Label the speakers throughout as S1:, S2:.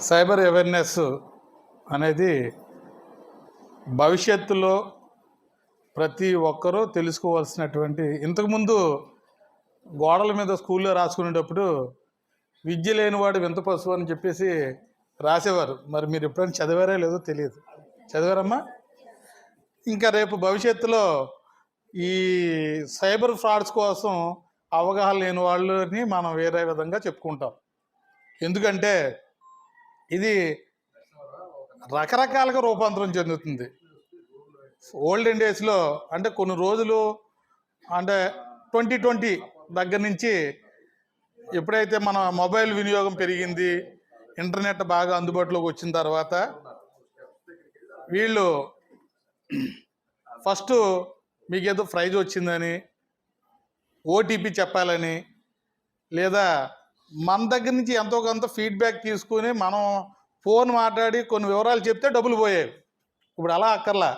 S1: Cyber awareness అనేది భవిష్యత్తులో ప్రతి ఒక్కరూ తెలుసుకోవాల్సినటువంటి ఇంతకుముందు గోడల మీద స్కూల్లో రాసుకునేటప్పుడు విద్య లేనివాడు వింత పశువు అని చెప్పేసి రాసేవారు. మరి మీరు ఎప్పుడైనా చదివారో లేదో తెలియదు. చదివారమ్మా? ఇంకా రేపు భవిష్యత్తులో ఈ సైబర్ ఫ్రాడ్స్ కోసం అవగాహన లేని వాళ్ళని మనం వేరే విధంగా చెప్పుకుంటాం. ఎందుకంటే ఇది రకరకాలుగా రూపాంతరం చెందుతుంది. ఓల్డెన్ డేస్లో అంటే కొన్ని రోజులు అంటే ట్వంటీ ట్వంటీ దగ్గర నుంచి ఎప్పుడైతే మన మొబైల్ వినియోగం పెరిగింది ఇంటర్నెట్ బాగా అందుబాటులోకి వచ్చిన తర్వాత వీళ్ళు ఫస్ట్ మీకు ఏదో ప్రైజ్ వచ్చిందని ఓటీపీ చెప్పాలని లేదా మన దగ్గర నుంచి ఎంతో కొంత ఫీడ్బ్యాక్ తీసుకుని మనం ఫోన్ మాట్లాడి కొన్ని వివరాలు చెప్తే డబ్బులు పోయాయి. ఇప్పుడు అలా అక్కర్లా.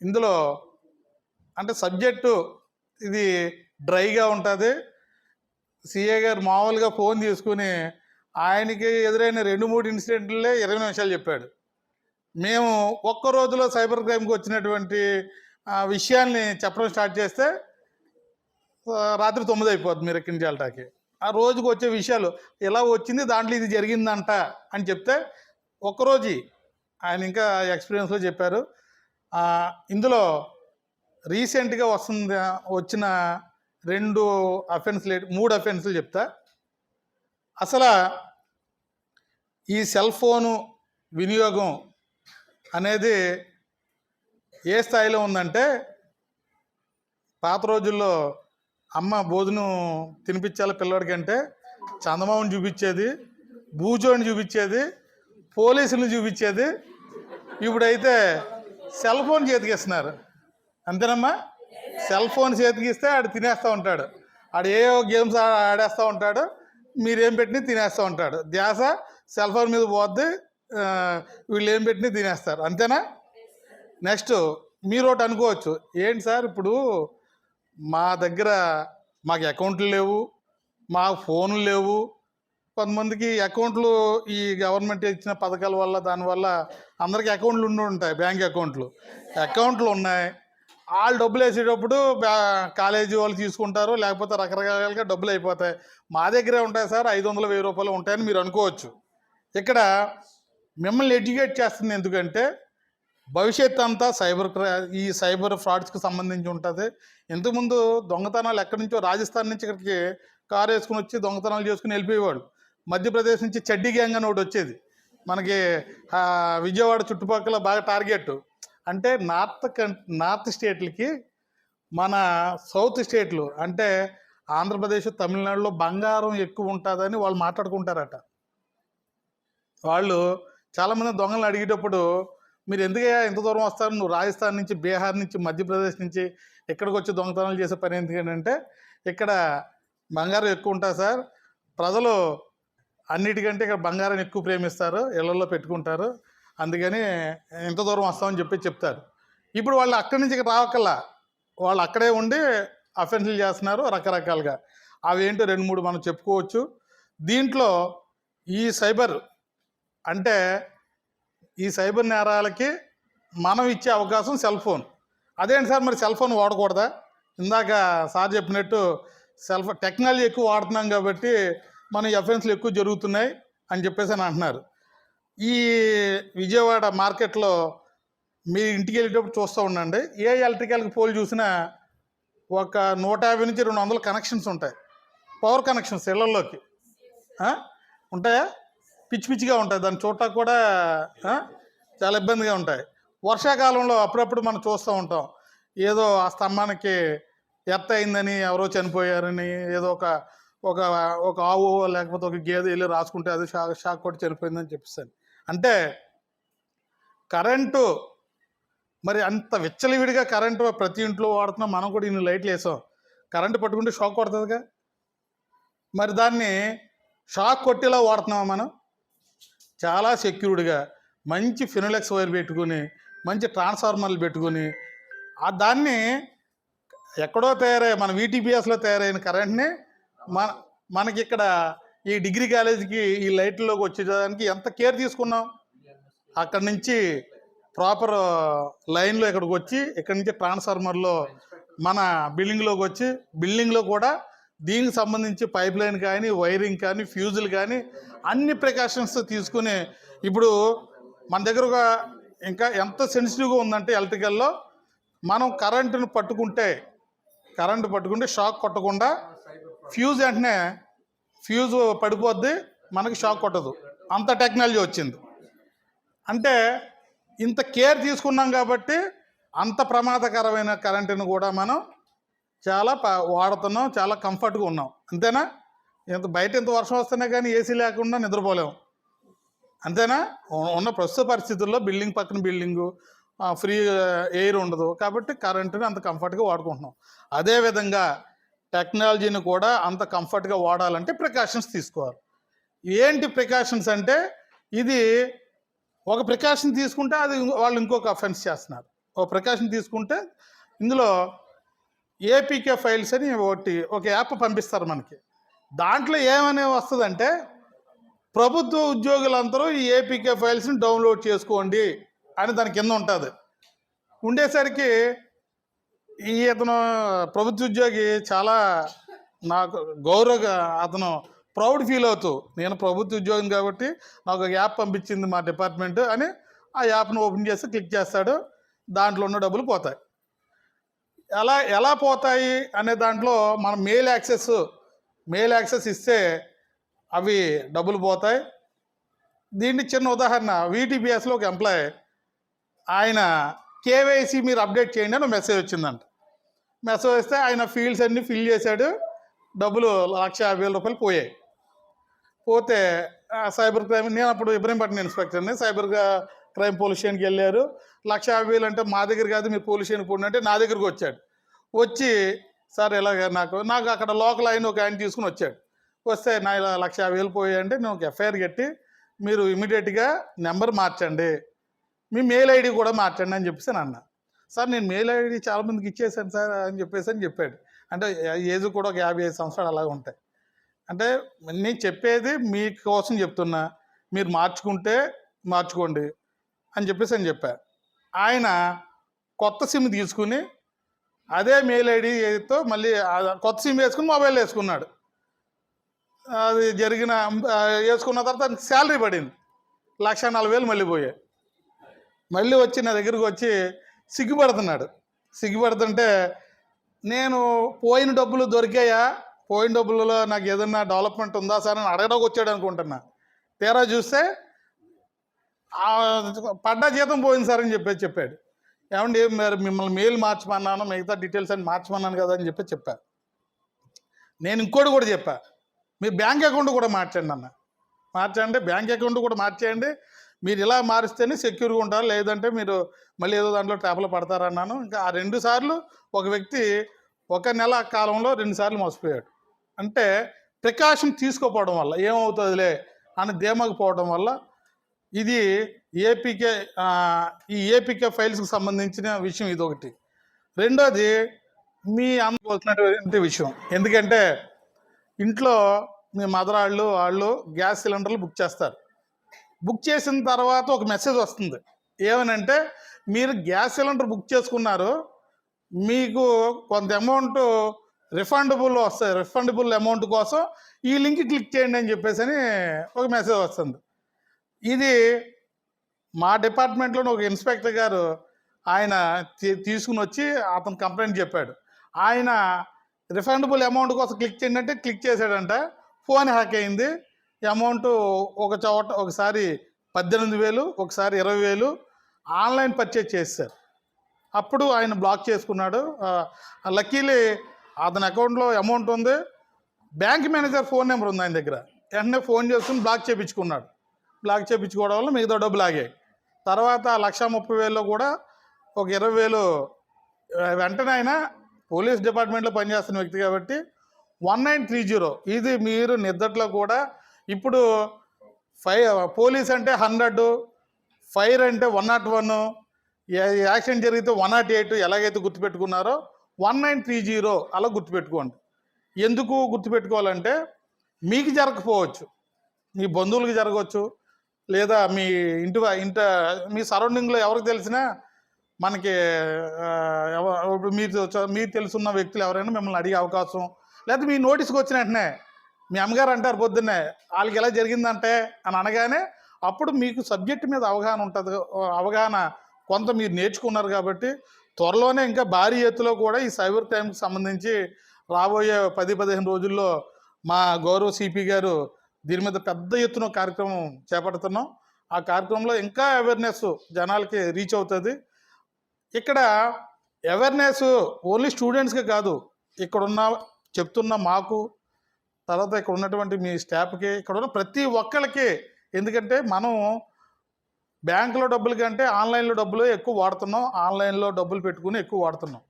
S1: ఇందులో అంటే సబ్జెక్టు ఇది డ్రైగా ఉంటుంది. సిఏ గారు మామూలుగా ఫోన్ తీసుకుని ఆయనకి ఎదురైన రెండు మూడు ఇన్సిడెంట్లే ఇరవై నిమిషాలు చెప్పాడు. మేము ఒక్క రోజులో సైబర్ క్రైమ్కి వచ్చినటువంటి విషయాల్ని చెప్పడం స్టార్ట్ చేస్తే రాత్రి తొమ్మిది అయిపోద్ది మీరు ఎక్కడి నుంచి వెళ్ళటానికి ఆ రోజుకు వచ్చే విషయాలు ఇలా వచ్చింది దాంట్లో ఇది జరిగిందంట అని చెప్తే ఒక్కరోజు ఆయన ఇంకా ఎక్స్పీరియన్స్లో చెప్పారు. ఇందులో రీసెంట్గా వస్తుంది వచ్చిన రెండు అఫెన్స్లు మూడు అఫెన్స్లు చెప్తా. అసలు ఈ సెల్ ఫోను వినియోగం అనేది ఏ స్థాయిలో ఉందంటే పాత రోజుల్లో అమ్మ భోజనం తినిపించాలి పిల్లవాడికి అంటే చందమామని చూపించేది భూజోని చూపించేది పోలీసులను చూపించేది. ఇప్పుడైతే సెల్ ఫోన్ చేతికిస్తున్నారు. అంతేనమ్మా? సెల్ ఫోన్ చేతికిస్తే ఆడు తినేస్తూ ఉంటాడు. ఆడు ఏ గేమ్స్ ఆడేస్తూ ఉంటాడు. మీరేం పెట్టినా తినేస్తూ ఉంటాడు. ధ్యాస సెల్ ఫోన్ మీద పోద్ది వీళ్ళు ఏం పెట్టినా తినేస్తారు. అంతేనా? నెక్స్ట్ మీరు ఒకటి అనుకోవచ్చు. ఏంటి సార్ ఇప్పుడు మా దగ్గర మాకు అకౌంట్లు లేవు మా ఫోన్లు లేవు. కొంతమందికి అకౌంట్లు ఈ గవర్నమెంట్ ఇచ్చిన పథకాల వల్ల దానివల్ల అందరికీ అకౌంట్లు ఉండి ఉంటాయి బ్యాంక్ అకౌంట్లు. అకౌంట్లు ఉన్నాయి. వాళ్ళు డబ్బులు వేసేటప్పుడు బ్యా- కాలేజీ వాళ్ళు తీసుకుంటారు లేకపోతే రకరకాలుగా డబ్బులు అయిపోతాయి. మా దగ్గరే ఉంటాయి సార్ ఐదు వందలు వెయ్యి రూపాయలు ఉంటాయని మీరు అనుకోవచ్చు. ఇక్కడ మిమ్మల్ని ఎడ్యుకేట్ చేస్తుంది ఎందుకంటే భవిష్యత్ అంతా సైబర్ క్రా- ఈ సైబర్ ఫ్రాడ్స్కి సంబంధించి ఉంటుంది. ఇంతకుముందు దొంగతనాలు ఎక్కడి నుంచో రాజస్థాన్ నుంచి ఇక్కడికి కారు వేసుకుని వచ్చి దొంగతనాలు చేసుకుని వెళ్ళిపోయేవాడు మధ్యప్రదేశ్ నుంచి చెడ్డీ గ్యాంగ్ అని ఒకటి వచ్చేది. మనకి విజయవాడ చుట్టుపక్కల బాగా టార్గెట్. అంటే నార్త్ నార్త్ స్టేట్లకి మన సౌత్ స్టేట్లు అంటే ఆంధ్రప్రదేశ్ తమిళనాడులో బంగారం ఎక్కువ ఉంటుందని వాళ్ళు మాట్లాడుకుంటారట. వాళ్ళు చాలామంది దొంగలను అడిగేటప్పుడు మీరు ఎందుకయ్యా ఇంత దూరం వస్తారు? నువ్వు రాజస్థాన్ నుంచి బీహార్ నుంచి మధ్యప్రదేశ్ నుంచి ఇక్కడికి వచ్చి దొంగతనాలు చేసే పని ఎందుకంటే ఇక్కడ బంగారం ఎక్కువ ఉంటుంది సార్. ప్రజలు అన్నిటికంటే ఇక్కడ బంగారం ఎక్కువ ప్రేమిస్తారు ఇళ్ళలో పెట్టుకుంటారు. అందుకని ఇంత దూరం వస్తామని చెప్పి చెప్తారు. ఇప్పుడు వాళ్ళు అక్కడి నుంచి ఇక్కడ రావక్కల్లా వాళ్ళు అక్కడే ఉండి అఫెన్సులు చేస్తున్నారు రకరకాలుగా. అవేంటో రెండు మూడు మనం చెప్పుకోవచ్చు. దీంట్లో ఈ సైబర్ అంటే ఈ సైబర్ నేరాలకి మనం ఇచ్చే అవకాశం సెల్ ఫోన్. అదేంటి సార్ మరి సెల్ ఫోన్ వాడకూడదా? ఇందాక సార్ చెప్పినట్టు సెల్ ఫోన్ టెక్నాలజీ ఎక్కువ వాడుతున్నాం కాబట్టి మన ఎఫెన్స్లు ఎక్కువ జరుగుతున్నాయి అని చెప్పేసి అని అంటున్నారు. ఈ విజయవాడ మార్కెట్లో మీ ఇంటికి వెళ్ళేటప్పుడు చూస్తూ ఉండండి. ఏ ఎలక్ట్రికల్కి పోల్ చూసినా ఒక నూట యాభై నుంచి రెండు వందల కనెక్షన్స్ ఉంటాయి. పవర్ కనెక్షన్స్ ఇళ్ళలోకి ఉంటాయా? పిచ్చి పిచ్చిగా ఉంటాయి. దాన్ని చూడటానికి కూడా చాలా ఇబ్బందిగా ఉంటాయి. వర్షాకాలంలో అప్పుడప్పుడు మనం చూస్తూ ఉంటాం. ఏదో ఆ స్తంభానికి ఎత్త అయిందని ఎవరో చనిపోయారని ఏదో ఒక ఒక ఒక ఆవు లేకపోతే ఒక గేదె వెళ్ళి రాసుకుంటే అది షాక్ షాక్ కొట్టి చనిపోయిందని చెప్పిస్తాను అంటే కరెంటు మరి అంత విచ్చలవిడిగా కరెంటు ప్రతి ఇంట్లో వాడుతున్నాం. మనం కూడా ఇన్ని లైట్లు వేసాం. కరెంటు పట్టుకుంటే షాక్ కొడుతుందిగా. మరి దాన్ని షాక్ కొట్టేలా వాడుతున్నామా మనం? చాలా సెక్యూర్డ్గా మంచి ఫినోలెక్స్ వైర్ పెట్టుకుని మంచి ట్రాన్స్ఫార్మర్లు పెట్టుకుని ఆ దాన్ని ఎక్కడో తయారయ్యే మన వీటీపీఎస్లో తయారైన కరెంట్ని మన మనకి ఇక్కడ ఈ డిగ్రీ కాలేజీకి ఈ లైట్లోకి వచ్చేదానికి ఎంత కేర్ తీసుకున్నాం? అక్కడి నుంచి ప్రాపర్ లైన్లో ఇక్కడికి వచ్చి ఇక్కడి నుంచి ట్రాన్స్ఫార్మర్లో మన బిల్డింగ్లోకి వచ్చి బిల్డింగ్లో కూడా దీనికి సంబంధించి పైప్ లైన్ కానీ వైరింగ్ కానీ ఫ్యూజులు కానీ అన్ని ప్రికాషన్స్ తీసుకుని ఇప్పుడు మన దగ్గర ఒక ఇంకా ఎంత సెన్సిటివ్గా ఉందంటే ఎలక్ట్రికల్లో మనం కరెంటును పట్టుకుంటే కరెంటు పట్టుకుంటే షాక్ కొట్టకుండా ఫ్యూజ్ వెంటనే ఫ్యూజ్ పడిపోద్ది మనకి షాక్ కొట్టదు. అంత టెక్నాలజీ వచ్చింది. అంటే ఇంత కేర్ తీసుకున్నాం కాబట్టి అంత ప్రమాదకరమైన కరెంటును కూడా మనం చాలా ప- వాడుతున్నాం చాలా కంఫర్ట్గా ఉన్నాం. అంతేనా? ఇంత బయట ఇంత వర్షం వస్తేనే కానీ ఏసీ లేకుండా నిద్రపోలేము అంతేనా? ఉన్న ప్రస్తుత పరిస్థితుల్లో బిల్డింగ్ పక్కన బిల్డింగు ఫ్రీ ఎయిర్ ఉండదు. కాబట్టి కరెంటుని అంత కంఫర్ట్గా వాడుకుంటున్నాం. అదేవిధంగా టెక్నాలజీని కూడా అంత కంఫర్ట్గా వాడాలంటే ప్రికాషన్స్ తీసుకోవాలి. ఏంటి ప్రికాషన్స్ అంటే ఇది ఒక ప్రికాషన్ తీసుకుంటే అది వాళ్ళు ఇంకొక అఫెన్స్ చేస్తున్నారు. ఒక ప్రికాషన్ తీసుకుంటే ఇందులో ఏపీకే ఫైల్స్ అని ఒకటి ఒక యాప్ పంపిస్తారు మనకి. దాంట్లో ఏమనే వస్తుందంటే ప్రభుత్వ ఉద్యోగులందరూ ఈ ఏపీకే ఫైల్స్ని డౌన్లోడ్ చేసుకోండి అని దాని కింద ఉంటుంది. ఉండేసరికి ఈ అతను ప్రభుత్వ ఉద్యోగి చాలా నాకు గౌరవగా అతను ప్రౌడ్ ఫీల్ అవుతూ నేను ప్రభుత్వ ఉద్యోగం కాబట్టి నాకు ఒక యాప్ పంపించింది మా డిపార్ట్మెంట్ అని ఆ యాప్ను ఓపెన్ చేసి క్లిక్ చేస్తాడు. దాంట్లో ఉన్న డబ్బులు పోతాయి. ఎలా ఎలా పోతాయి అనే దాంట్లో మనం మెయిల్ యాక్సెస్ మెయిల్ యాక్సెస్ ఇస్తే అవి డబ్బులు పోతాయి. దీన్ని చిన్న ఉదాహరణ వీటీపీఎస్లో ఒక ఎంప్లాయ్ ఆయన కేవైసీ మీరు అప్డేట్ చేయండి అని మెసేజ్ వచ్చిందంట. మెసేజ్ వస్తే ఆయన ఫీల్డ్స్ అన్నీ ఫిల్ చేశాడు డబ్బులు లక్ష యాభై వేల రూపాయలు పోయాయి. పోతే సైబర్ క్రైమ్ నేను అప్పుడు ఇబ్రహీంపట్నం ఇన్స్పెక్టర్ని సైబర్ క్రైమ్ పోలీస్ స్టేషన్కి వెళ్ళారు. లక్ష యాభై వేలు అంటే మా దగ్గర కాదు మీరు పోలీస్ స్టేషన్కి పోండి అంటే నా దగ్గరికి వచ్చాడు. వచ్చి సార్ ఇలాగ నాకు నాకు అక్కడ లోకల్ ఆయన ఒక ఆయన తీసుకుని వచ్చాడు. వస్తే నా ఇలా లక్ష యాభై వేలు పోయాయంటే నేను ఒక ఎఫ్ఐఆర్ కట్టి మీరు ఇమీడియట్గా నెంబర్ మార్చండి. మీ మెయిల్ ఐడి కూడా మార్చండి అని చెప్పేసి అన్న. సార్ నేను మెయిల్ ఐడి చాలామందికి ఇచ్చేసాను సార్ అని చెప్పేసి అని చెప్పాడు. అంటే ఏజ్ కూడా ఒక యాభై ఐదు సంవత్సరాలు అలాగే ఉంటాయి. అంటే నేను చెప్పేది మీకోసం చెప్తున్నా. మీరు మార్చుకుంటే మార్చుకోండి. అని చెప్పేసి అని చెప్పా. ఆయన కొత్త సిమ్ తీసుకుని అదే మెయిల్ ఐడితో మళ్ళీ కొత్త సిమ్ వేసుకుని మొబైల్ వేసుకున్నాడు. అది జరిగిన వేసుకున్న తర్వాత శాలరీ పడింది. లక్ష నలభై వేలు మళ్ళీ పోయాయి. మళ్ళీ వచ్చి నా దగ్గరికి వచ్చి సిగ్గుపడుతున్నాడు. సిగ్గుపడుతుంటే నేను పోయిన డబ్బులు దొరికాయా? పోయిన డబ్బులలో నాకు ఏదన్నా డెవలప్మెంట్ ఉందా సార్ అని అడగడానికి వచ్చాడు అనుకుంటున్నా. తీరా చూస్తే పడ్డ జీతం పోయింది సార్ అని చెప్పేసి చెప్పాడు. ఏమండి మరి మిమ్మల్ని మెయిల్ మార్చమన్నాను మిగతా డీటెయిల్స్ అని మార్చమన్నాను కదా అని చెప్పి చెప్పా. నేను ఇంకోటి కూడా చెప్పా. మీ బ్యాంక్ అకౌంట్ కూడా మార్చండి అన్న. మార్చండి బ్యాంక్ అకౌంట్ కూడా మార్చేయండి. మీరు ఇలా మారిస్తేనే సెక్యూర్గా ఉంటారు? లేదంటే మీరు మళ్ళీ ఏదో దాంట్లో ట్రాప్లో పడతారన్నాను ఇంకా ఆ రెండు సార్లు ఒక వ్యక్తి ఒక నెల కాలంలో రెండు సార్లు మోసపోయాడు. అంటే ప్రికాషన్ తీసుకోపోవడం వల్ల ఏమవుతుందిలే అని ధీమాకు పోవడం వల్ల ఇది ఏపీకే ఈ ఏపీకే ఫైల్స్కి సంబంధించిన విషయం ఇది ఒకటి రెండోది మీ అందుకోవాల్సినటువంటి విషయం. ఎందుకంటే ఇంట్లో మీ మదర్ వాళ్ళు వాళ్ళు గ్యాస్ సిలిండర్లు బుక్ చేస్తారు. బుక్ చేసిన తర్వాత ఒక మెసేజ్ వస్తుంది. ఏమనంటే మీరు గ్యాస్ సిలిండర్ బుక్ చేసుకున్నారు మీకు కొంత అమౌంట్ రిఫండబుల్ వస్తుంది రిఫండబుల్ అమౌంట్ కోసం ఈ లింక్ క్లిక్ చేయండి అని చెప్పేసి అని ఒక మెసేజ్ వస్తుంది. ఇది మా డిపార్ట్మెంట్లోని ఒక ఇన్స్పెక్టర్ గారు ఆయన తీ- తీసుకుని వచ్చి అతను కంప్లైంట్ చెప్పాడు. ఆయన రిఫండబుల్ అమౌంట్ కోసం క్లిక్ చేయండి అంటే క్లిక్ చేశాడంట. ఫోన్ హ్యాక్ అయింది. అమౌంట్ ఒక చోట ఒకసారి పద్దెనిమిది వేలు ఒకసారి ఇరవై వేలు ఆన్లైన్ పర్చేజ్ చేశారు. అప్పుడు ఆయన బ్లాక్ చేసుకున్నాడు. లక్కీలీ అతని అకౌంట్లో అమౌంట్ ఉంది. బ్యాంక్ మేనేజర్ ఫోన్ నెంబర్ ఉంది ఆయన దగ్గర. వెంటనే ఫోన్ చేసుకుని బ్లాక్ చేయించుకున్నాడు బ్లాక్ చేయించుకోవడం వల్ల మిగతా డబ్బులు ఆగాయి తర్వాత లక్ష ముప్పై వేలలో కూడా ఒక ఇరవై వేలు వెంటనే ఆయన పోలీస్ డిపార్ట్మెంట్లో పనిచేస్తున్న వ్యక్తి కాబట్టి వన్ నైన్ త్రీ జీరో. ఇది మీరు నిద్దట్లో కూడా ఇప్పుడు ఫై పోలీస్ అంటే హండ్రెడ్ ఫైర్ అంటే వన్ నాట్ వన్ యాక్సిడెంట్ జరిగితే వన్ నాట్ ఎయిట్ ఎలాగైతే గుర్తుపెట్టుకున్నారో వన్ నైన్ త్రీ జీరో అలా గుర్తుపెట్టుకోండి. ఎందుకు గుర్తుపెట్టుకోవాలంటే మీకు జరగకపోవచ్చు. మీ బంధువులకి జరగవచ్చు. లేదా మీ ఇంటి ఇంట మీ సరౌండింగ్లో ఎవరికి తెలిసినా మనకి ఎవ- ఇప్పుడు మీరు మీరు తెలుసున్న వ్యక్తులు ఎవరైనా మిమ్మల్ని అడిగే అవకాశం లేదా మీ నోటీస్కి వచ్చిన వెంటనే మీ అమ్మగారు అంటారు పొద్దున్నే వాళ్ళకి ఎలా జరిగిందంటే? అని అనగానే అప్పుడు మీకు సబ్జెక్ట్ మీద అవగాహన ఉంటుంది అవగాహన కొంత మీరు నేర్చుకున్నారు కాబట్టి త్వరలోనే ఇంకా భారీ ఎత్తులో కూడా ఈ సైబర్ క్రైమ్కి సంబంధించి రాబోయే పది పదిహేను రోజుల్లో మా గౌరవ సిపి గారు దీని మీద పెద్ద ఎత్తున కార్యక్రమం చేపడుతున్నాం. ఆ కార్యక్రమంలో ఇంకా అవేర్నెస్ జనాలకి రీచ్ అవుతుంది. ఇక్కడ అవేర్నెస్ ఓన్లీ స్టూడెంట్స్కి కాదు ఇక్కడున్న చెప్తున్న మాకు తర్వాత ఇక్కడ ఉన్నటువంటి మీ స్టాఫ్కి ఇక్కడ ఉన్న ప్రతి ఒక్కరికి ఎందుకంటే మనం బ్యాంకులో డబ్బులు కంటే ఆన్లైన్లో డబ్బులు ఎక్కువ వాడుతున్నాం ఆన్లైన్లో డబ్బులు పెట్టుకుని ఎక్కువ వాడుతున్నాం.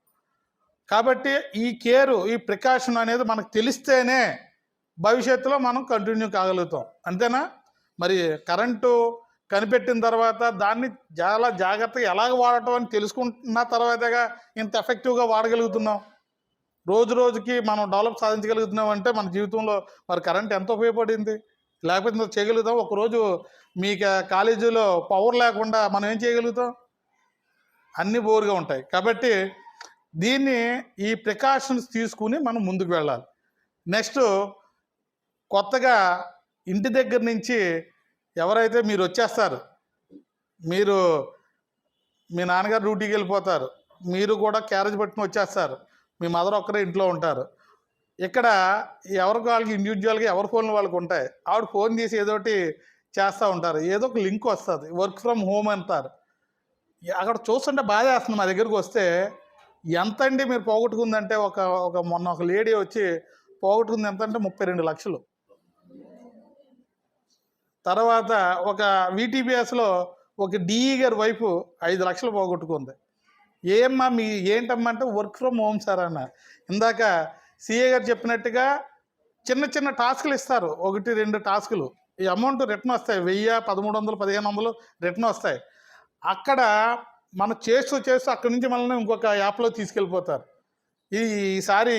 S1: కాబట్టి ఈ కేరు ఈ ప్రికాషన్ అనేది మనకు తెలిస్తేనే భవిష్యత్తులో మనం కంటిన్యూ కాగలుగుతాం. అంతేనా? మరి కరెంటు కనిపెట్టిన తర్వాత దాన్ని చాలా జాగ్రత్తగా ఎలాగ వాడటం అని తెలుసుకుంటున్న తర్వాతగా ఇంత ఎఫెక్టివ్గా వాడగలుగుతున్నాం? రోజు రోజుకి మనం డెవలప్ సాధించగలుగుతున్నాం అంటే మన జీవితంలో మరి కరెంట్ ఎంత ఉపయోగపడింది? లేకపోతే ఇంత చేయగలుగుతాం? ఒకరోజు మీకు కాలేజీలో పవర్ లేకుండా మనం ఏం చేయగలుగుతాం? అన్నీ బోరుగా ఉంటాయి. కాబట్టి దీన్ని ఈ ప్రికాషన్స్ తీసుకుని మనం ముందుకు వెళ్ళాలి. నెక్స్ట్ కొత్తగా ఇంటి దగ్గర నుంచి ఎవరైతే మీరు వచ్చేస్తారు మీరు మీ నాన్నగారు డ్యూటీకి వెళ్ళిపోతారు మీరు కూడా క్యారేజ్ పట్టుకుని వచ్చేస్తారు మీ మదర్ ఒక్కరే ఇంట్లో ఉంటారు. ఇక్కడ ఎవరికి వాళ్ళకి ఇండివిజువల్గా ఎవరి ఫోన్లు వాళ్ళకి ఉంటాయి ఆవిడ ఫోన్ చేసి ఏదో ఒకటి చేస్తూ ఉంటారు ఏదో ఒక లింక్ వస్తుంది వర్క్ ఫ్రమ్ హోమ్ అంటారు. అక్కడ చూస్తుంటే బాధ వేస్తుంది మా దగ్గరికి వస్తే ఎంత అండి మీరు పోగొట్టుకుందంటే ఒక ఒక మొన్న ఒక లేడీ వచ్చి పోగొట్టుకుంది ఎంత అంటే ముప్పై రెండు లక్షలు. తర్వాత ఒక వీటీపీఎస్లో ఒక డిఈ గారి వైపు ఐదు లక్షలు పోగొట్టుకుంది. ఏమ్మా మీ ఏంటమ్మా అంటే వర్క్ ఫ్రమ్ హోమ్ సార్ అన్న. ఇందాక సిఏ గారు చెప్పినట్టుగా చిన్న చిన్న టాస్కులు ఇస్తారు. ఒకటి రెండు టాస్కులు. ఈ అమౌంట్ రిటర్న్ వస్తాయి. వెయ్యి పదమూడు వందలు పదిహేను వందలు రిటర్న్ వస్తాయి. అక్కడ మనం చేస్తూ చేస్తూ అక్కడి నుంచి మనల్ని ఇంకొక యాప్లో తీసుకెళ్ళిపోతారు. ఈ ఈసారి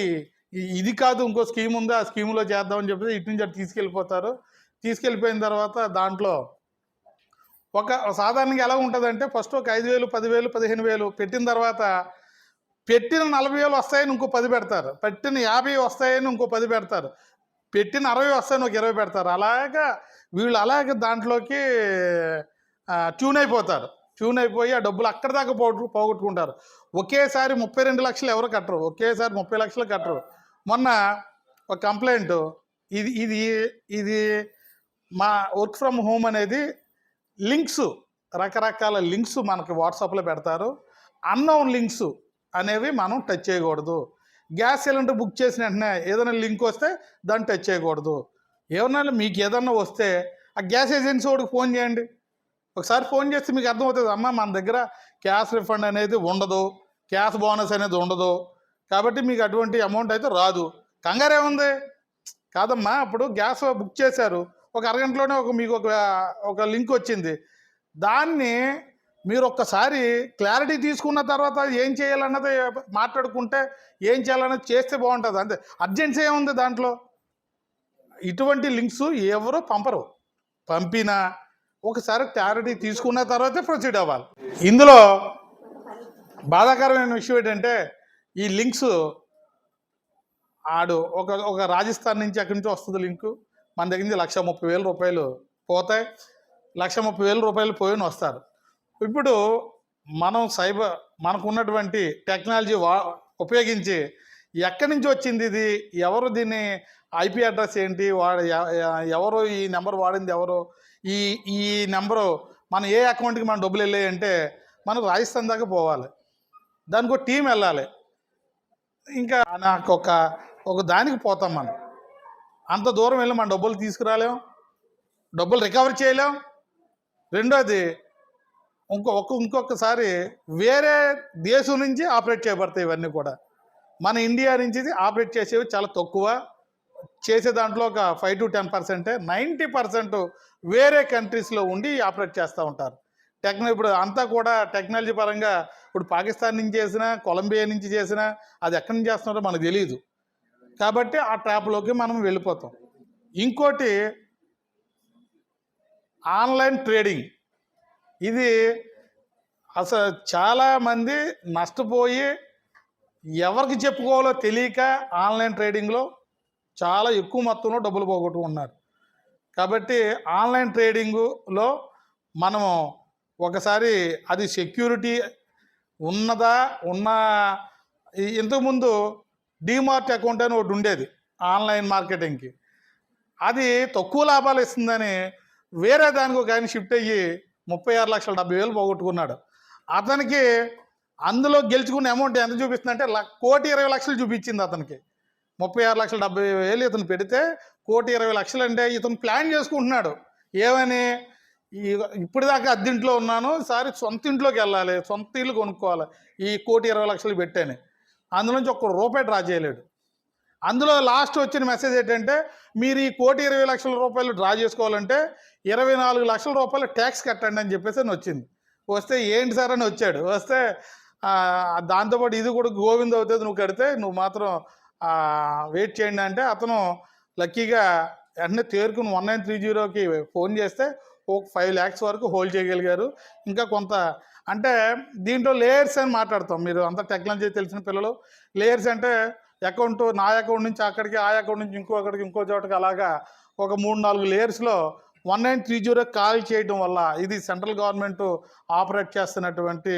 S1: ఇది కాదు ఇంకో స్కీమ్ ఉంది. ఆ స్కీమ్లో చేద్దామని చెప్పి ఇటు నుంచి అటు తీసుకెళ్ళిపోతారు. తీసుకెళ్ళిపోయిన తర్వాత దాంట్లో ఒక సాధారణంగా ఎలా ఉంటుందంటే ఫస్ట్ ఒక ఐదు వేలు పదివేలు పదిహేను వేలు పెట్టిన తర్వాత పెట్టిన నలభై వేలు వస్తాయని ఇంకో పది పెడతారు. పెట్టిన యాభై వస్తాయని ఇంకో పది పెడతారు. పెట్టిన అరవై వస్తాయని ఒక ఇరవై పెడతారు. అలాగా వీళ్ళు అలాగే దాంట్లోకి ట్యూన్ అయిపోతారు. ట్యూన్ అయిపోయి ఆ డబ్బులు అక్కడి దాకా పోగొట్టు పోగొట్టుకుంటారు. ఒకేసారి ముప్పై రెండు లక్షలు ఎవరు కట్టరు. ఒకేసారి ముప్పై లక్షలు కట్టరు. మొన్న ఒక కంప్లైంట్ ఇది ఇది ఇది మా వర్క్ ఫ్రమ్ హోమ్ అనేది లింక్స్ రకరకాల లింక్స్ మనకి వాట్సాప్లో పెడతారు. అన్నోన్ లింక్స్ అనేవి మనం టచ్ చేయకూడదు. గ్యాస్ సిలిండర్ బుక్ చేసిన వెంటనే ఏదైనా లింక్ వస్తే దాన్ని టచ్ చేయకూడదు. ఏమన్నా మీకు ఏదన్నా వస్తే ఆ గ్యాస్ ఏజెన్సీ వాడికి ఫోన్ చేయండి. ఒకసారి ఫోన్ చేస్తే మీకు అర్థమవుతుంది అమ్మ మన దగ్గర క్యాష్ రిఫండ్ అనేది ఉండదు క్యాష్ బోనస్ అనేది ఉండదు. కాబట్టి మీకు అటువంటి అమౌంట్ అయితే రాదు. కంగారే ఉంది కాదమ్మా అప్పుడు గ్యాస్ బుక్ చేశారు. ఒక అరగంటలోనే ఒక మీకు ఒక ఒక లింక్ వచ్చింది. దాన్ని మీరు ఒక్కసారి క్లారిటీ తీసుకున్న తర్వాత ఏం చేయాలన్నది మాట్లాడుకుంటే ఏం చేయాలన్నది చేస్తే బాగుంటుంది. అంతే. అర్జెన్సీ ఏముంది దాంట్లో? ఇటువంటి లింక్స్ ఎవరు పంపరు. పంపినా ఒకసారి క్లారిటీ తీసుకున్న తర్వాతే ప్రొసీడ్ అవ్వాలి. ఇందులో బాధాకరమైన విషయం ఏంటంటే ఈ లింక్స్ ఆడు ఒక ఒక రాజస్థాన్ నుంచి అక్కడి నుంచి వస్తుంది లింకు. మన దగ్గర నుంచి లక్ష ముప్పై వేల రూపాయలు పోతాయి. లక్ష ముప్పై వేల రూపాయలు పోయిన వస్తారు. ఇప్పుడు మనం సైబర్ మనకు ఉన్నటువంటి టెక్నాలజీ వా ఉపయోగించి ఎక్కడి నుంచి వచ్చింది ఇది? ఎవరు దీన్ని ఐపీ అడ్రస్ ఏంటి? వాడు ఎవరు ఈ నెంబర్ వాడింది ఎవరు? ఈ ఈ నెంబరు మన ఏ అకౌంట్కి మన డబ్బులు వెళ్ళాయి అంటే మనం రాజస్థాన్ దాకా పోవాలి. దానికి ఒక టీం వెళ్ళాలి. ఇంకా నాకు ఒక ఒక దానికి పోతాం మనం. అంత దూరం వెళ్ళి మన డబ్బులు తీసుకురాలేం? డబ్బులు రికవర్ చేయలేం? రెండోది ఇంకో ఒక్క ఇంకొకసారి వేరే దేశం నుంచి ఆపరేట్ చేయబడతాయి ఇవన్నీ కూడా. మన ఇండియా నుంచి ఆపరేట్ చేసేవి చాలా తక్కువ. చేసే దాంట్లో ఒక ఫైవ్ టు టెన్ పర్సెంటే నైంటీ పర్సెంట్ వేరే కంట్రీస్లో ఉండి ఆపరేట్ చేస్తూ ఉంటారు. టెక్న ఇప్పుడు అంతా కూడా టెక్నాలజీ పరంగా ఇప్పుడు పాకిస్తాన్ నుంచి చేసినా కొలంబియా నుంచి చేసినా అది ఎక్కడి నుంచి చేస్తున్నారో మనకు తెలియదు కాబట్టి ఆ ట్రాప్లోకి మనం వెళ్ళిపోతాం. ఇంకోటి ఆన్లైన్ ట్రేడింగ్. ఇది అసలు చాలామంది నష్టపోయి ఎవరికి చెప్పుకోవాలో తెలియక ఆన్లైన్ ట్రేడింగ్లో చాలా ఎక్కువ మొత్తంలో డబ్బులు పోగొట్టుకున్నారు కాబట్టి ఆన్లైన్ ట్రేడింగులో మనము ఒకసారి అది సెక్యూరిటీ ఉన్నదా ఉన్న ఇంతకుముందు డీమార్ట్ అకౌంట్ అని ఒకటి ఉండేది ఆన్లైన్ మార్కెటింగ్కి. అది తక్కువ లాభాలు ఇస్తుందని వేరే దానికి ఒక ఆయన షిఫ్ట్ అయ్యి ముప్పై ఆరు లక్షల డెబ్బై వేలు పోగొట్టుకున్నాడు. అతనికి అందులో గెలుచుకున్న అమౌంట్ ఎంత చూపిస్తుందంటే ల- కోటి ఇరవై లక్షలు చూపించింది అతనికి. ముప్పై ఆరు లక్షల డెబ్బై వేలు ఇతను పెడితే కోటి ఇరవై లక్షలు అంటే ఇతను ప్లాన్ చేసుకుంటున్నాడు. ఏమని? ఇప్పటిదాకా ఇప్పుడు అద్దెంట్లో ఉన్నాను ఈసారి సొంత ఇంట్లోకి వెళ్ళాలి సొంత ఇల్లు కొనుక్కోవాలి ఈ కోటి ఇరవై లక్షలు పెట్టాను. అందులోంచి ఒక్క రూపాయి డ్రా చేయలేడు. అందులో లాస్ట్ వచ్చిన మెసేజ్ ఏంటంటే మీరు ఈ కోటి ఇరవై లక్షల రూపాయలు డ్రా చేసుకోవాలంటే ఇరవై నాలుగు లక్షల రూపాయలు ట్యాక్స్ కట్టండి అని చెప్పేసి అని వచ్చింది. వస్తే ఏంటి సార్ అని వచ్చాడు. వస్తే దాంతోపాటు ఇది కూడా గోవింద్ అవుతుంది నువ్వు కడితే నువ్వు మాత్రం వెయిట్ చేయండి అంటే అతను లక్కీగా వెంటనే తేరుకుని వన్ నైన్ త్రీ జీరోకి ఫోన్ చేస్తే ఒక ఫైవ్ ల్యాక్స్ వరకు హోల్డ్ చేయగలిగారు. ఇంకా కొంత అంటే దీంట్లో లేయర్స్ అని మాట్లాడతాం. మీరు అంత టెక్నాలజీ తెలిసిన పిల్లలు. లేయర్స్ అంటే అకౌంట్ నా అకౌంట్ నుంచి అక్కడికి ఆ అకౌంట్ నుంచి ఇంకో అక్కడికి ఇంకో చోటకి అలాగా ఒక మూడు నాలుగు లేయర్స్లో one nine three zero call చేయడం వల్ల ఇది సెంట్రల్ గవర్నమెంట్ ఆపరేట్ చేస్తున్నటువంటి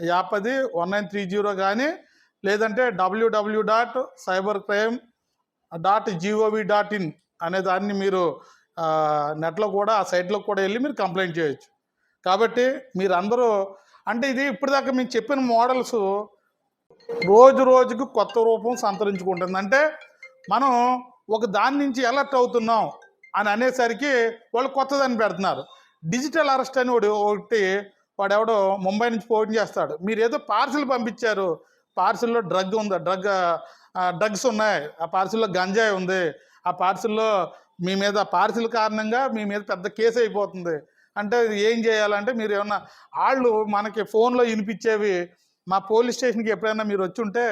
S1: యాప్ అది. వన్ నైన్ త్రీ జీరో కానీ లేదంటే W W dot cyber crime dot G O V dot in అనే దాన్ని మీరు నెట్లో కూడా ఆ సైట్లో కూడా వెళ్ళి మీరు కంప్లైంట్ చేయొచ్చు. కాబట్టి మీరందరూ అంటే ఇది ఇప్పటిదాకా మేము చెప్పిన మోడల్స్ రోజు రోజుకు కొత్త రూపం సంతరించుకుంటుంది. అంటే మనం ఒక దాని నుంచి అలర్ట్ అవుతున్నాం అని అనేసరికి వాళ్ళు కొత్తదాన్ని పెడుతున్నారు. డిజిటల్ అరెస్ట్ అని ఒకటి ఒకటి వాడెవడో ముంబై నుంచి ఫోన్ చేస్తాడు. మీరు ఏదో పార్సిల్ పంపించారు పార్సిల్లో డ్రగ్ ఉంది. డ్రగ్ డ్రగ్స్ ఉన్నాయి. ఆ పార్సిల్లో గంజాయి ఉంది. ఆ పార్సిల్లో మీ మీద పార్సిల్ కారణంగా మీ మీద పెద్ద కేసు అయిపోతుంది. అంటే ఏం చేయాలంటే మీరు ఏమన్నా వాళ్ళు మనకి ఫోన్లో వినిపించేవి మా పోలీస్ స్టేషన్కి ఎప్పుడైనా మీరు వచ్చి ఉంటే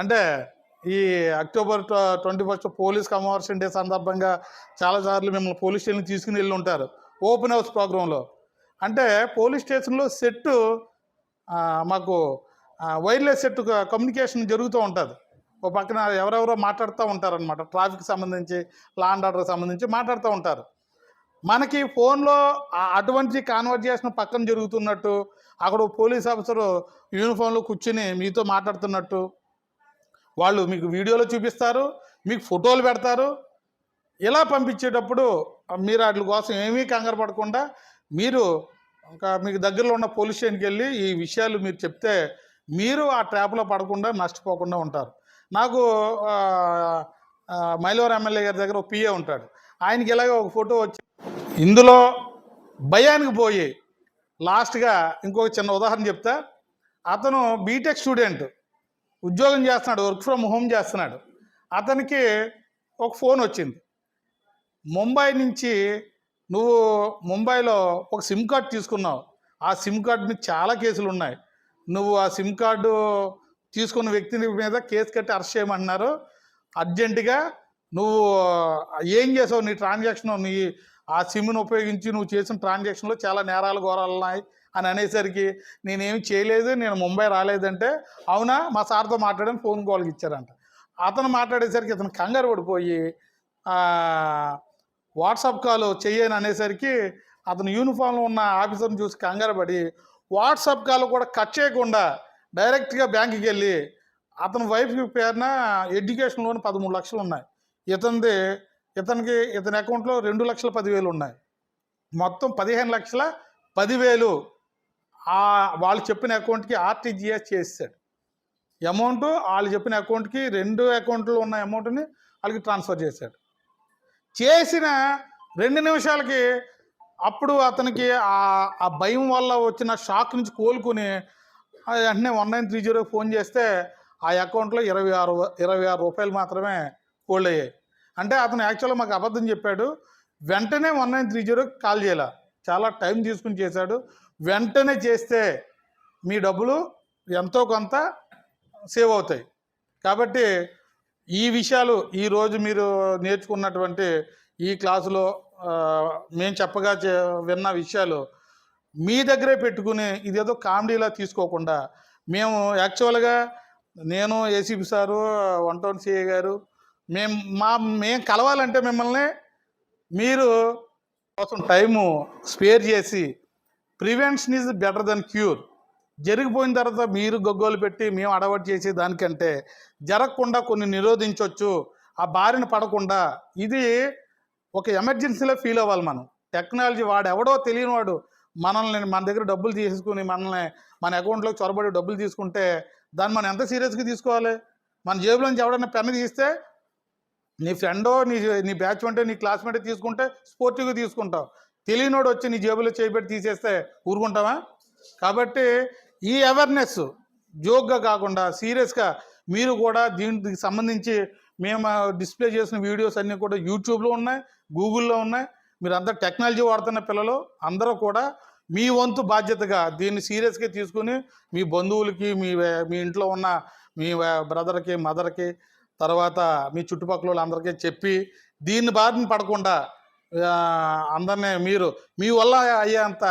S1: అంటే ఈ October twenty first police commemoration day సందర్భంగా చాలాసార్లు మిమ్మల్ని పోలీస్ స్టేషన్కి తీసుకుని వెళ్ళి ఉంటారు ఓపెన్ హౌస్ ప్రోగ్రాంలో. అంటే పోలీస్ స్టేషన్లో సెట్టు మాకు వైర్లెస్ సెట్ కమ్యూనికేషన్ జరుగుతూ ఉంటుంది. ఓ పక్కన ఎవరెవరో మాట్లాడుతూ ఉంటారనమాట ట్రాఫిక్ సంబంధించి లా అండ్ ఆర్డర్ సంబంధించి మాట్లాడుతూ ఉంటారు. మనకి ఫోన్లో అటువంటి కాన్వర్జేషన్ పక్కన జరుగుతున్నట్టు అక్కడ పోలీస్ ఆఫీసరు యూనిఫామ్లో కూర్చుని మీతో మాట్లాడుతున్నట్టు వాళ్ళు మీకు వీడియోలో చూపిస్తారు మీకు ఫోటోలు పెడతారు. ఇలా పంపించేటప్పుడు మీరు వాటి కోసం ఏమీ కంగారు పడకుండా మీరు ఇంకా మీకు దగ్గరలో ఉన్న పోలీస్ స్టేషన్కి వెళ్ళి ఈ విషయాలు మీరు చెప్తే మీరు ఆ ట్రాప్లో పడకుండా నష్టపోకుండా ఉంటారు. నాకు మైలవరం ఎమ్మెల్యే గారి దగ్గర ఒక పిఏ ఉంటాడు. ఆయనకి ఇలాగే ఒక ఫోటో వచ్చి ఇందులో భయానికి పోయి లాస్ట్గా ఇంకొక చిన్న ఉదాహరణ చెప్తా. అతను బీటెక్ స్టూడెంట్ ఉద్యోగం చేస్తున్నాడు వర్క్ ఫ్రమ్ హోమ్ చేస్తున్నాడు. అతనికి ఒక ఫోన్ వచ్చింది. ముంబై నుంచి నువ్వు ముంబైలో ఒక సిమ్ కార్డ్ తీసుకున్నావు. ఆ సిమ్ కార్డ్ మీద చాలా కేసులు ఉన్నాయి. నువ్వు ఆ సిమ్ కార్డు తీసుకున్న వ్యక్తిని మీద కేసు కట్టి అరెస్ట్ చేయమంటున్నారు. అర్జెంటుగా నువ్వు ఏం చేసావు? నీ ట్రాన్సాక్షన్ నీ ఆ సిమ్ను ఉపయోగించి నువ్వు చేసిన ట్రాన్సాక్షన్లో చాలా నేరాలు ఘోరాలు ఉన్నాయి అని అనేసరికి నేనేమి చేయలేదు నేను ముంబై రాలేదంటే అవునా? మా సార్తో మాట్లాడని ఫోన్ కాల్కి ఇచ్చారంట. అతను మాట్లాడేసరికి ఇతను కంగారు పడిపోయి వాట్సాప్ కాల్ చెయ్యని అనేసరికి అతను యూనిఫామ్లో ఉన్న ఆఫీసర్ని చూసి కంగారు పడి వాట్సాప్ కాల్ కూడా కట్ చేయకుండా డైరెక్ట్గా బ్యాంకుకి వెళ్ళి అతని వైఫ్ పేరున ఎడ్యుకేషన్ లోన్ పదమూడు లక్షలు ఉన్నాయి. ఇతనిది ఇతనికి ఇతని అకౌంట్లో రెండు లక్షల పదివేలు ఉన్నాయి. మొత్తం పదిహేను లక్షల పదివేలు వాళ్ళు చెప్పిన అకౌంట్కి ఆర్టీజీఎస్ చేసాడు అమౌంట్ వాళ్ళు చెప్పిన అకౌంట్కి రెండు అకౌంట్లో ఉన్న అమౌంట్ని వాళ్ళకి ట్రాన్స్ఫర్ చేశాడు. చేసిన రెండు నిమిషాలకి అప్పుడు అతనికి ఆ భయం వల్ల వచ్చిన షాక్ నుంచి కోలుకుని వెంటనే one nine three zero phone చేస్తే ఆ అకౌంట్లో ఇరవై ఆరు ఇరవై ఆరు రూపాయలు మాత్రమే హోల్డ్ అయ్యాయి. అంటే అతను యాక్చువల్గా మాకు అబద్ధం చెప్పాడు. వెంటనే వన్ నైన్ త్రీ జీరోకి కాల్ చేయాల. చాలా టైం తీసుకుని చేశాడు. వెంటనే చేస్తే మీ డబ్బులు ఎంతో కొంత సేవ్ అవుతాయి. కాబట్టి ఈ విషయాలు ఈరోజు మీరు నేర్చుకున్నటువంటి ఈ క్లాసులో మేము చెప్పగా చే- విన్న విషయాలు మీ దగ్గరే పెట్టుకుని ఇదేదో కామెడీలా తీసుకోకుండా మేము యాక్చువల్గా నేను ACP sir one town CA గారు మేము మా మేము కలవాలంటే మిమ్మల్ని మీరు కోసం టైము స్పేర్ చేసి prevention is better than cure. జరిగిపోయిన తర్వాత మీరు గొగ్గోలు పెట్టి మేము అడవాటు చేసే దానికంటే జరగకుండా కొన్ని నిరోధించవచ్చు ఆ బారిన పడకుండా ఇది ఒక ఎమర్జెన్సీలో ఫీల్ అవ్వాలి మనం. టెక్నాలజీ వాడు ఎవడో తెలియని వాడు మనల్ని మన దగ్గర డబ్బులు తీసుకుని మనల్ని మన అకౌంట్లోకి చొరబడి డబ్బులు తీసుకుంటే దాన్ని మనం ఎంత సీరియస్గా తీసుకోవాలి? మన జేబులోంచి ఎవడన్నా పెన్ను తీస్తే నీ ఫ్రెండో నీ నీ బ్యాచ్ అంటే నీ క్లాస్మేట్ తీసుకుంటే స్పోర్టివ్గా తీసుకుంటావు. తెలియనోడు వచ్చి నీ జేబులో చేపెట్టి తీసేస్తే ఊరుకుంటావా? కాబట్టి ఈ అవేర్నెస్ జోక్గా కాకుండా సీరియస్గా మీరు కూడా దీనికి సంబంధించి మేము డిస్ప్లే చేసిన వీడియోస్ అన్నీ కూడా యూట్యూబ్లో ఉన్నాయి గూగుల్లో ఉన్నాయి. మీరు అంతా టెక్నాలజీ వాడుతున్న పిల్లలు అందరూ కూడా మీ వంతు బాధ్యతగా దీన్ని సీరియస్గా తీసుకుని మీ బంధువులకి మీ మీ ఇంట్లో ఉన్న మీ బ్రదర్కి మదర్కి తర్వాత మీ చుట్టుపక్కల వాళ్ళందరికీ చెప్పి దీన్ని బారిన పడకుండా అందరినీ మీరు మీ వల్ల అయ్యేంత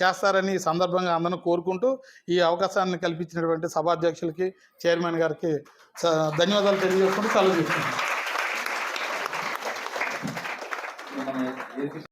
S1: చేస్తారని ఈ సందర్భంగా అందరిని కోరుకుంటూ ఈ అవకాశాన్ని కల్పించినటువంటి సభాధ్యక్షులకి చైర్మన్ గారికి స- ధన్యవాదాలు తెలియజేసుకుంటూ సెలవు తీసుకుంటాం